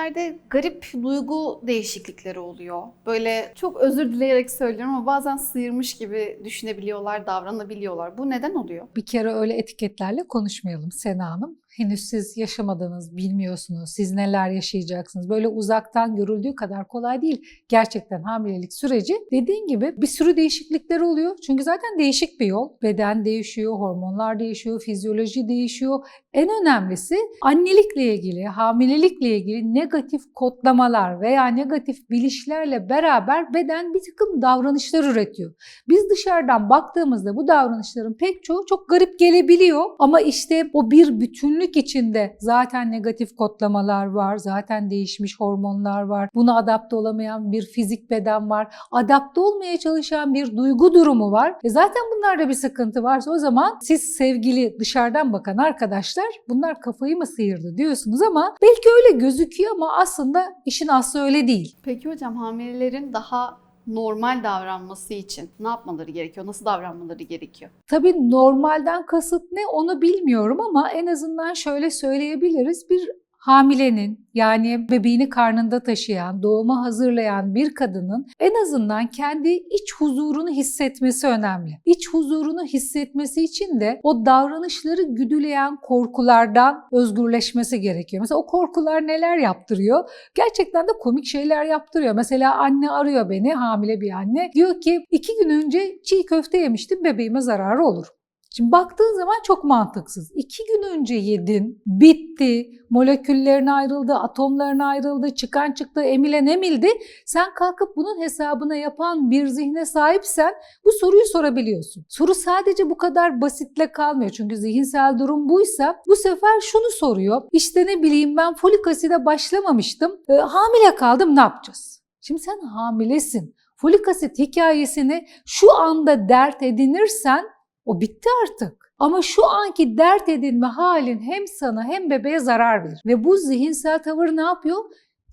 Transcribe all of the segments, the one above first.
hamilelerde garip duygu değişiklikleri oluyor. Böyle çok özür dileyerek söylüyorum ama bazen sıyırmış gibi düşünebiliyorlar, davranabiliyorlar. Bu neden oluyor? Bir kere öyle etiketlerle konuşmayalım Sena Hanım. Henüz siz yaşamadınız, bilmiyorsunuz. Siz neler yaşayacaksınız. Böyle uzaktan görüldüğü kadar kolay değil. Gerçekten hamilelik süreci dediğin gibi bir sürü değişiklikler oluyor. Çünkü zaten değişik bir yol. Beden değişiyor, hormonlar değişiyor, fizyoloji değişiyor. En önemlisi annelikle ilgili, hamilelikle ilgili negatif kodlamalar veya negatif bilişlerle beraber beden bir takım davranışlar üretiyor. Biz dışarıdan baktığımızda bu davranışların pek çoğu çok garip gelebiliyor ama işte o bir bütünlük içinde zaten negatif kodlamalar var, zaten değişmiş hormonlar var, buna adapte olamayan bir fizik beden var, adapte olmaya çalışan bir duygu durumu var. E zaten bunlarda bir sıkıntı varsa o zaman siz sevgili dışarıdan bakan arkadaşlar bunlar kafayı mı sıyırdı diyorsunuz ama belki öyle gözüküyor aslında işin aslı öyle değil. Peki hocam hamilelerin daha normal davranması için ne yapmaları gerekiyor? Nasıl davranmaları gerekiyor? Tabii normalden kasıt ne onu bilmiyorum ama en azından şöyle söyleyebiliriz. Bir hamilenin yani bebeğini karnında taşıyan, doğuma hazırlayan bir kadının en azından kendi iç huzurunu hissetmesi önemli. İç huzurunu hissetmesi için de o davranışları güdüleyen korkulardan özgürleşmesi gerekiyor. Mesela o korkular neler yaptırıyor? Gerçekten de komik şeyler yaptırıyor. Mesela anne arıyor beni, hamile bir anne. Diyor ki iki gün önce çiğ köfte yemiştim, bebeğime zararı olur. Şimdi baktığın zaman çok mantıksız. İki gün önce yedin, bitti, moleküllerin ayrıldı, atomların ayrıldı, çıkan çıktı, emilen emildi. Sen kalkıp bunun hesabına yapan bir zihne sahipsen bu soruyu sorabiliyorsun. Soru sadece bu kadar basitle kalmıyor. Çünkü zihinsel durum buysa bu sefer şunu soruyor. İşte ne bileyim ben folik aside başlamamıştım, e, hamile kaldım ne yapacağız? Şimdi sen hamilesin. Folik asit hikayesini şu anda dert edinirsen o bitti artık. Ama şu anki dert edinme halin hem sana hem bebeğe zarar verir. Ve bu zihinsel tavır ne yapıyor?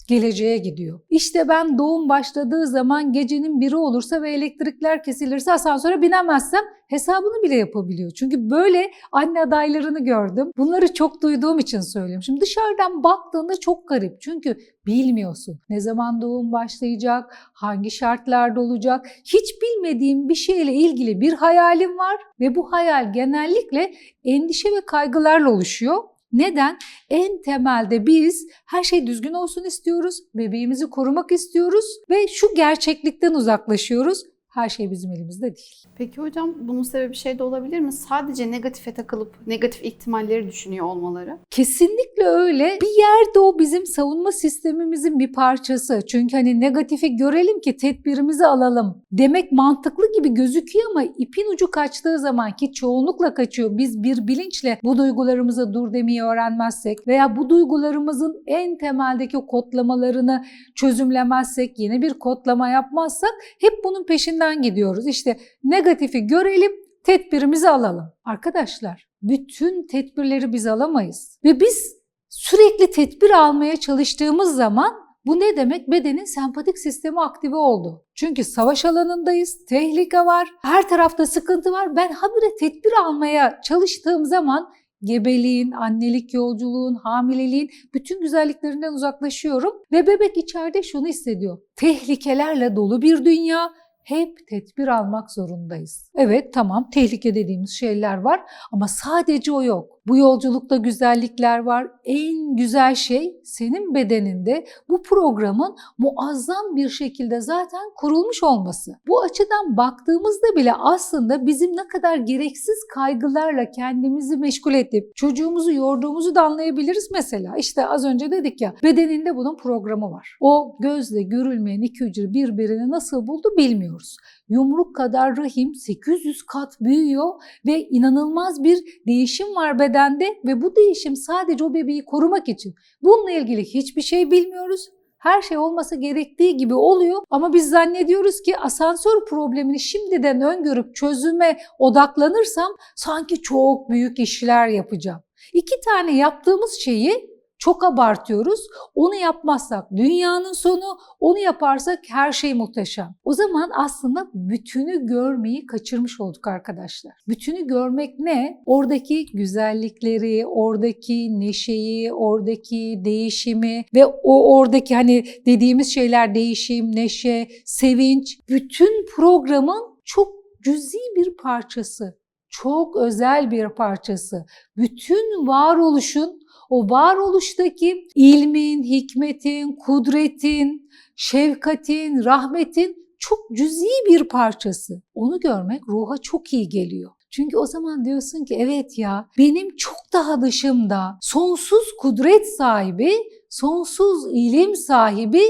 Geleceğe gidiyor. İşte ben doğum başladığı zaman gecenin biri olursa ve elektrikler kesilirse asansöre binemezsem hesabını bile yapabiliyor. Çünkü böyle anne adaylarını gördüm. Bunları çok duyduğum için söylüyorum. Şimdi dışarıdan baktığında çok garip. Çünkü bilmiyorsun. Ne zaman doğum başlayacak, hangi şartlarda olacak. Hiç bilmediğim bir şeyle ilgili bir hayalim var ve bu hayal genellikle endişe ve kaygılarla oluşuyor. Neden? En temelde biz her şey düzgün olsun istiyoruz, bebeğimizi korumak istiyoruz ve şu gerçeklikten uzaklaşıyoruz. Her şey bizim elimizde değil. Peki hocam bunun sebebi şey de olabilir mi? Sadece negatife takılıp negatif ihtimalleri düşünüyor olmaları. Kesinlikle öyle. Bir yerde o bizim savunma sistemimizin bir parçası. Çünkü hani negatifi görelim ki tedbirimizi alalım demek mantıklı gibi gözüküyor ama ipin ucu kaçtığı zaman ki çoğunlukla kaçıyor. Biz bir bilinçle bu duygularımıza dur demeyi öğrenmezsek veya bu duygularımızın en temeldeki kodlamalarını çözümlemezsek, yeni bir kodlama yapmazsak hep bunun peşinden gidiyoruz. İşte negatifi görelim, tedbirimizi alalım. Arkadaşlar bütün tedbirleri biz alamayız. Ve biz sürekli tedbir almaya çalıştığımız zaman bu ne demek? Bedenin sempatik sistemi aktive oldu. Çünkü savaş alanındayız, tehlike var, her tarafta sıkıntı var. Ben habire tedbir almaya çalıştığım zaman gebeliğin, annelik yolculuğun, hamileliğin bütün güzelliklerinden uzaklaşıyorum ve bebek içeride şunu hissediyor. Tehlikelerle dolu bir dünya, hep tedbir almak zorundayız. Evet tamam tehlike dediğimiz şeyler var ama sadece o yok. Bu yolculukta güzellikler var. En güzel şey senin bedeninde bu programın muazzam bir şekilde zaten kurulmuş olması. Bu açıdan baktığımızda bile aslında bizim ne kadar gereksiz kaygılarla kendimizi meşgul edip çocuğumuzu yorduğumuzu da anlayabiliriz mesela. İşte az önce dedik ya bedeninde bunun programı var. O gözle görülmeyen iki hücre birbirini nasıl buldu bilmiyoruz. Yumruk kadar rahim 800 kat büyüyor ve inanılmaz bir değişim var bedende ve bu değişim sadece o bebeği korumak için. Bununla ilgili hiçbir şey bilmiyoruz. Her şey olması gerektiği gibi oluyor ama biz zannediyoruz ki asansör problemini şimdiden öngörüp çözüme odaklanırsam sanki çok büyük işler yapacağım. İki tane yaptığımız şeyi çok abartıyoruz. Onu yapmazsak dünyanın sonu, onu yaparsak her şey muhteşem. O zaman aslında bütünü görmeyi kaçırmış olduk arkadaşlar. Bütünü görmek ne? Oradaki güzellikleri, oradaki neşeyi, oradaki değişimi ve o oradaki hani dediğimiz şeyler değişim, neşe, sevinç, bütün programın çok cüzi bir parçası. Çok özel bir parçası. Bütün varoluşun o varoluştaki ilmin, hikmetin, kudretin, şefkatin, rahmetin çok cüzi bir parçası. Onu görmek ruha çok iyi geliyor. Çünkü o zaman diyorsun ki evet ya benim çok daha dışımda sonsuz kudret sahibi, sonsuz ilim sahibi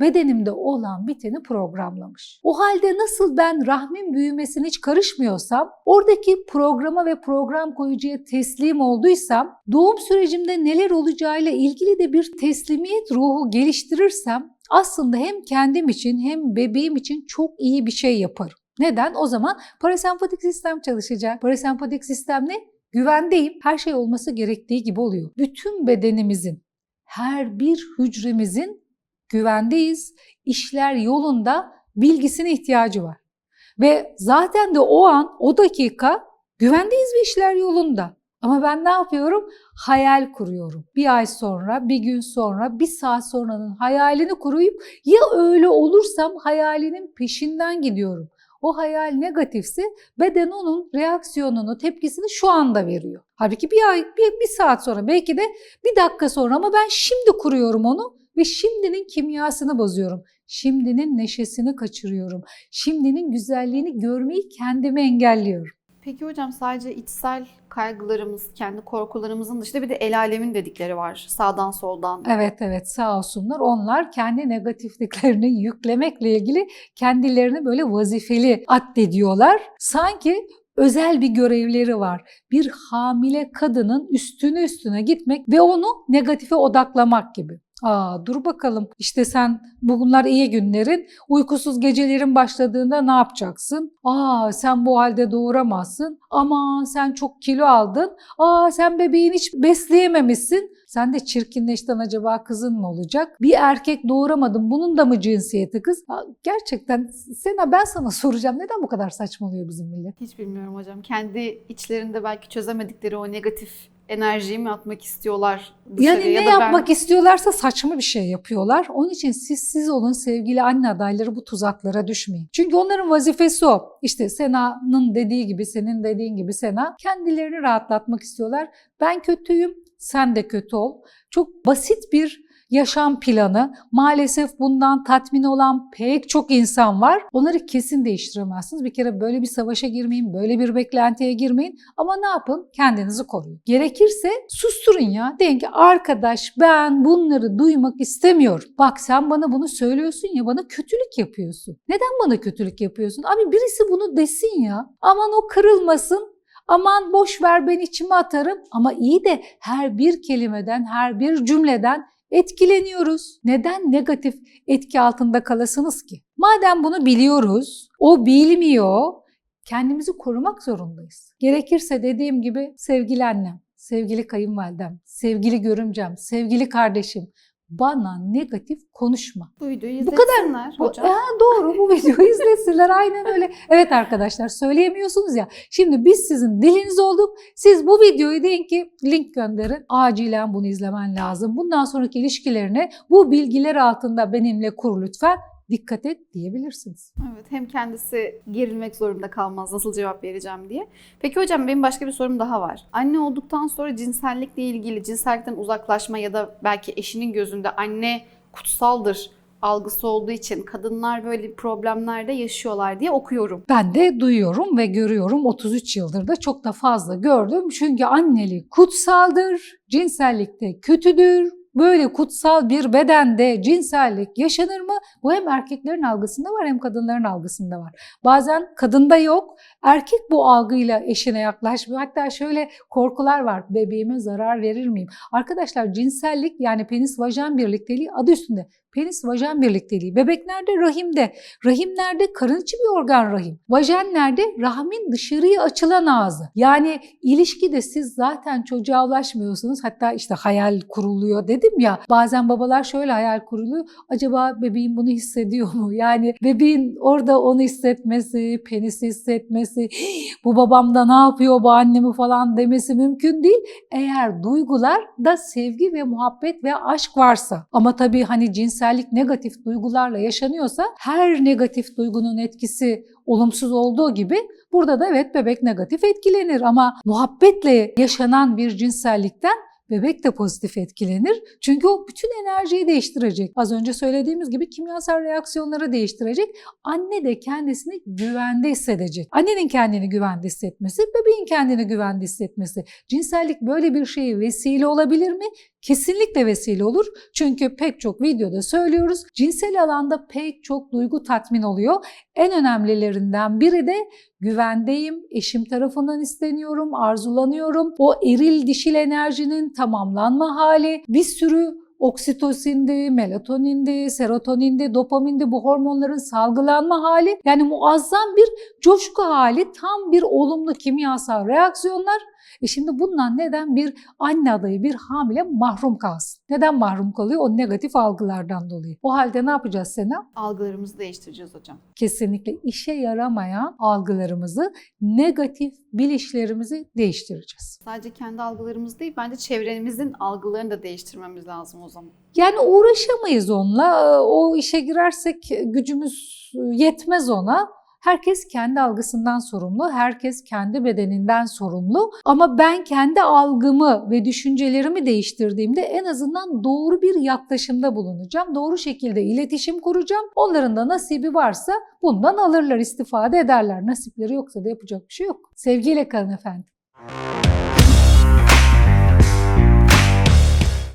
bedenimde olan biteni programlamış. O halde nasıl ben rahmin büyümesine hiç karışmıyorsam, oradaki programa ve program koyucuya teslim olduysam, doğum sürecimde neler olacağıyla ilgili de bir teslimiyet ruhu geliştirirsem, aslında hem kendim için hem bebeğim için çok iyi bir şey yaparım. Neden? O zaman parasempatik sistem çalışacak. Parasempatik sistem ne? Güvendeyim. Her şey olması gerektiği gibi oluyor. Bütün bedenimizin, her bir hücremizin güvendeyiz, işler yolunda bilgisine ihtiyacı var. Ve zaten de o an, o dakika güvendeyiz ve işler yolunda. Ama ben ne yapıyorum? Hayal kuruyorum. Bir ay sonra, bir gün sonra, bir saat sonranın hayalini kuruyup ya öyle olursam hayalinin peşinden gidiyorum. O hayal negatifse beden onun reaksiyonunu, tepkisini şu anda veriyor. Halbuki bir ay, bir, bir saat sonra, belki de bir dakika sonra ama ben şimdi kuruyorum onu ve şimdinin kimyasını bozuyorum. Şimdinin neşesini kaçırıyorum. Şimdinin güzelliğini görmeyi kendime engelliyorum. Peki hocam sadece içsel kaygılarımız, kendi korkularımızın dışında bir de el alemin dedikleri var. Sağdan soldan. Evet evet sağ olsunlar. Onlar kendi negatifliklerini yüklemekle ilgili kendilerini böyle vazifeli addediyorlar. Sanki özel bir görevleri var. Bir hamile kadının üstüne üstüne gitmek ve onu negatife odaklamak gibi. Aa dur bakalım işte sen bunlar iyi günlerin uykusuz gecelerin başladığında ne yapacaksın? Aa sen bu halde doğuramazsın. Ama sen çok kilo aldın. Aa sen bebeğini hiç besleyememişsin. Sen de çirkinleşten acaba kızın mı olacak? Bir erkek doğuramadın. Bunun da mı cinsiyeti kız? Aa, gerçekten Sena ben sana soracağım. Neden bu kadar saçmalıyor bizim millet? Hiç bilmiyorum hocam. Kendi içlerinde belki çözemedikleri o negatif enerjiyi mi atmak istiyorlar dışarıya Yani ne ya da ben- yapmak istiyorlarsa saçma bir şey yapıyorlar. Onun için siz siz olun sevgili anne adayları bu tuzaklara düşmeyin. Çünkü onların vazifesi o. İşte Sena'nın dediği gibi, senin dediğin gibi Sena kendilerini rahatlatmak istiyorlar. Ben kötüyüm, sen de kötü ol. Çok basit bir yaşam planı. Maalesef bundan tatmin olan pek çok insan var. Onları kesin değiştiremezsiniz. Bir kere böyle bir savaşa girmeyin, böyle bir beklentiye girmeyin. Ama ne yapın? Kendinizi koruyun. Gerekirse susturun ya. Deyin ki arkadaş ben bunları duymak istemiyorum. Bak sen bana bunu söylüyorsun ya bana kötülük yapıyorsun. Neden bana kötülük yapıyorsun? Abi birisi bunu desin ya. Aman o kırılmasın. Aman boş ver ben içime atarım. Ama iyi de her bir kelimeden, her bir cümleden etkileniyoruz. Neden negatif etki altında kalasınız ki? Madem bunu biliyoruz, o bilmiyor, kendimizi korumak zorundayız. Gerekirse dediğim gibi sevgili annem, sevgili kayınvalidem, sevgili görümcem, sevgili kardeşim bana negatif konuşma. Bu videoyu Bu kadar. izlesinler Bu- hocam. Ha, doğru bu videoyu izlesinler aynen öyle. Evet arkadaşlar söyleyemiyorsunuz ya. Şimdi biz sizin diliniz olduk. Siz bu videoyu deyin ki link gönderin. Acilen bunu izlemen lazım. Bundan sonraki ilişkilerine bu bilgiler altında benimle kur lütfen. Dikkat et diyebilirsiniz. Evet, hem kendisi gerilmek zorunda kalmaz nasıl cevap vereceğim diye. Peki hocam benim başka bir sorum daha var. Anne olduktan sonra cinsellikle ilgili cinsellikten uzaklaşma ya da belki eşinin gözünde anne kutsaldır algısı olduğu için kadınlar böyle problemlerde yaşıyorlar diye okuyorum. Ben de duyuyorum ve görüyorum 33 yıldır da çok da fazla gördüm. Çünkü annelik kutsaldır, cinsellikte kötüdür, böyle kutsal bir bedende cinsellik yaşanır mı? Bu hem erkeklerin algısında var hem kadınların algısında var. Bazen kadında yok. Erkek bu algıyla eşine yaklaşmıyor. Hatta şöyle korkular var. Bebeğime zarar verir miyim? Arkadaşlar cinsellik yani penis vajen birlikteliği adı üstünde. Penis vajen birlikteliği. Bebek nerede? Rahimde. Rahim nerede? Karın içi bir organ rahim. Vajen nerede? Rahmin dışarıya açılan ağzı. Yani ilişkide siz zaten çocuğa ulaşmıyorsunuz. Hatta işte hayal kuruluyor dedim ya. Bazen babalar şöyle hayal kuruluyor. Acaba bebeğim bunu hissediyor mu? Yani bebeğin orada onu hissetmesi, penisi hissetmesi, bu babam da ne yapıyor bu annemi falan demesi mümkün değil. Eğer duygular da sevgi ve muhabbet ve aşk varsa. Ama tabii hani cinsellik negatif duygularla yaşanıyorsa her negatif duygunun etkisi olumsuz olduğu gibi burada da evet bebek negatif etkilenir ama muhabbetle yaşanan bir cinsellikten bebek de pozitif etkilenir. Çünkü o bütün enerjiyi değiştirecek. Az önce söylediğimiz gibi kimyasal reaksiyonları değiştirecek. Anne de kendisini güvende hissedecek. Annenin kendini güvende hissetmesi, bebeğin kendini güvende hissetmesi. Cinsellik böyle bir şeye vesile olabilir mi? Kesinlikle vesile olur. Çünkü pek çok videoda söylüyoruz. Cinsel alanda pek çok duygu tatmin oluyor. En önemlilerinden biri de güvendeyim, eşim tarafından isteniyorum, arzulanıyorum. O eril dişil enerjinin tamamlanma hali, bir sürü oksitosindi, melatonindi, serotonindi, dopamindi bu hormonların salgılanma hali yani muazzam bir coşku hali, tam bir olumlu kimyasal reaksiyonlar. E şimdi bundan neden bir anne adayı, bir hamile mahrum kalsın? Neden mahrum kalıyor? O negatif algılardan dolayı. O halde ne yapacağız Sena? Algılarımızı değiştireceğiz hocam. Kesinlikle işe yaramayan algılarımızı, negatif bilişlerimizi değiştireceğiz. Sadece kendi algılarımız değil, bence çevremizin algılarını da değiştirmemiz lazım o zaman. Yani uğraşamayız onunla. O işe girersek gücümüz yetmez ona. Herkes kendi algısından sorumlu, herkes kendi bedeninden sorumlu. Ama ben kendi algımı ve düşüncelerimi değiştirdiğimde en azından doğru bir yaklaşımda bulunacağım. Doğru şekilde iletişim kuracağım. Onların da nasibi varsa bundan alırlar, istifade ederler. Nasipleri yoksa da yapacak bir şey yok. Sevgiyle kalın efendim.